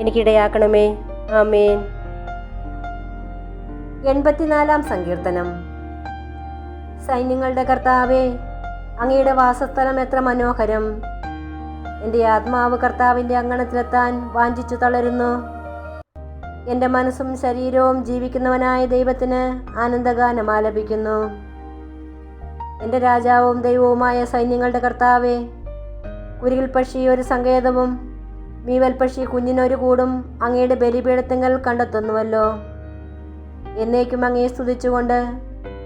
എനിക്കിടയാക്കണമേ. ആമേൻ. എൺപത്തിനാലാം സങ്കീർത്തനം. സൈന്യങ്ങളുടെ കർത്താവേ അങ്ങയുടെ വാസസ്ഥലം എത്ര മനോഹരം. എന്റെ ആത്മാവ് കർത്താവിന്റെ അങ്കണത്തിലെത്താൻ വാഞ്ചിച്ചു തളരുന്നു. എന്റെ മനസ്സും ശരീരവും ജീവിക്കുന്നവനായ ദൈവത്തിന് ആനന്ദഗാനം ആലപിക്കുന്നു. എന്റെ രാജാവും ദൈവവുമായ സൈന്യങ്ങളുടെ കർത്താവേ കുരികിൽ പക്ഷി ഒരു സങ്കേതവും മീവൽ പക്ഷി കുഞ്ഞിനൊരു കൂടും അങ്ങയുടെ ബലിപീഠത്തിങ്കൽ കണ്ടെത്തുന്നുവല്ലോ. എന്നേക്കും അങ്ങയെ സ്തുതിച്ചുകൊണ്ട്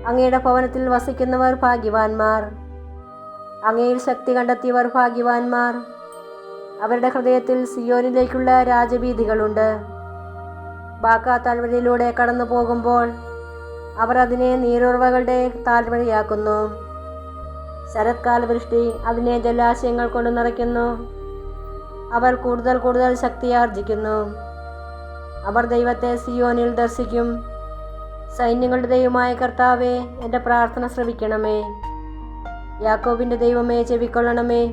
അങ്ങയുടെ ഭവനത്തിൽ വസിക്കുന്നവർ ഭാഗ്യവാന്മാർ. അങ്ങയിൽ ശക്തി കണ്ടെത്തിയവർ ഭാഗ്യവാന്മാർ. അവരുടെ ഹൃദയത്തിൽ സിയോനിലേക്കുള്ള രാജവീതികളുണ്ട് ബാക്ക താഴ്വരയിലൂടെ കടന്നു പോകുമ്പോൾ അവർ അതിനെ നീരുറവകളുടെ താഴ്വരയാക്കുന്നു. ശരത്കാല വൃഷ്ടി അതിനെ ജലാശയങ്ങൾ കൊണ്ട് നിറയ്ക്കുന്നു. അവർ കൂടുതൽ കൂടുതൽ ശക്തിയാർജിക്കുന്നു അവർ ദൈവത്തെ സിയോനിൽ ദർശിക്കും. സൈന്യങ്ങളുടെ ദൈവമായ കർത്താവേ എന്റെ പ്രാർത്ഥന ശ്രവിക്കണമേ. യാക്കോബിന്റെ ദൈവമേ ചെവിക്കൊള്ളണമേ.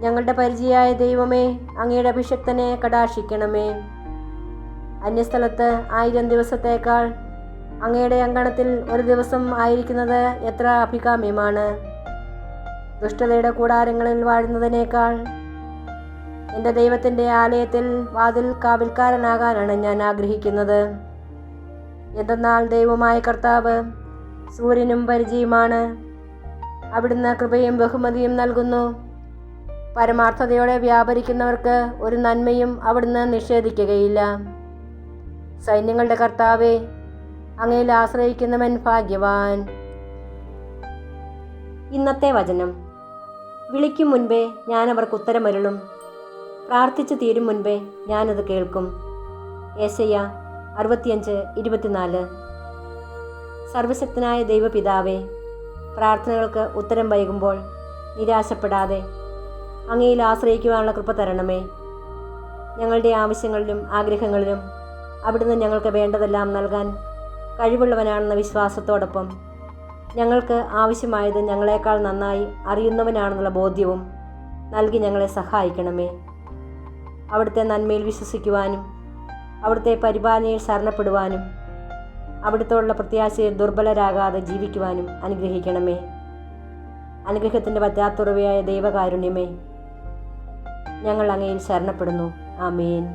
ഞങ്ങളുടെ പരിചയായ ദൈവമേ അങ്ങയുടെ അഭിഷക്തനെ കടാക്ഷിക്കണമേ. അന്യസ്ഥലത്ത് ആയിരം ദിവസത്തേക്കാൾ അങ്ങയുടെ അങ്കണത്തിൽ ഒരു ദിവസം ആയിരിക്കുന്നത് എത്ര അഭികാമ്യമാണ്. ദുഷ്ടതയുടെ കൂടാരങ്ങളിൽ വാഴുന്നതിനേക്കാൾ എന്റെ ദൈവത്തിന്റെ ആലയത്തിൽ വാതിൽ കാവൽക്കാരനാകാനാണ് ഞാൻ ആഗ്രഹിക്കുന്നത്. എന്തെന്നാൽ ദൈവമായ കർത്താവ് സൂര്യനും പരിചയമാണ്. അവിടുന്ന് കൃപയും ബഹുമതിയും നൽകുന്നു. പരമാർത്ഥതയോടെ വ്യാപരിക്കുന്നവർക്ക് ഒരു നന്മയും അവിടുന്ന് നിഷേധിക്കുകയില്ല. സൈന്യങ്ങളുടെ കർത്താവെ അങ്ങയിൽ ആശ്രയിക്കുന്നവൻ ഭാഗ്യവാൻ. ഇന്നത്തെ വചനം. വിളിക്കും മുൻപേ ഞാൻ അവർക്ക് ഉത്തരമരുളും. പ്രാർത്ഥിച്ചു തീരും മുൻപേ ഞാനത് കേൾക്കും. ഏശയ്യ അറുപത്തിയഞ്ച് ഇരുപത്തിനാല്. സർവശക്തനായ ദൈവപിതാവേ പ്രാർത്ഥനകൾക്ക് ഉത്തരം വൈകുമ്പോൾ നിരാശപ്പെടാതെ അങ്ങയിൽ ആശ്രയിക്കുവാനുള്ള കൃപ തരണമേ. ഞങ്ങളുടെ ആവശ്യങ്ങളിലും ആഗ്രഹങ്ങളിലും അവിടുന്ന് ഞങ്ങൾക്ക് വേണ്ടതെല്ലാം നൽകാൻ കഴിവുള്ളവനാണെന്ന വിശ്വാസത്തോടൊപ്പം ഞങ്ങൾക്ക് ആവശ്യമായത് ഞങ്ങളെക്കാൾ നന്നായി അറിയുന്നവനാണെന്നുള്ള ബോധ്യവും നൽകി ഞങ്ങളെ സഹായിക്കണമേ. അവിടുത്തെ നന്മയിൽ വിശ്വസിക്കുവാനും അവിടുത്തെ പരിപാലനയിൽ ശരണപ്പെടുവാനും അവിടുത്തോടുള്ള പ്രത്യാശയിൽ ദുർബലരാകാതെ ജീവിക്കുവാനും അനുഗ്രഹിക്കണമേ. അനുഗ്രഹത്തിന്റെ പറ്റാത്തുറവയായ ദൈവകാരുണ്യമേ ഞങ്ങൾ അങ്ങയിൽ ശരണപ്പെടുന്നു. ആമേൻ.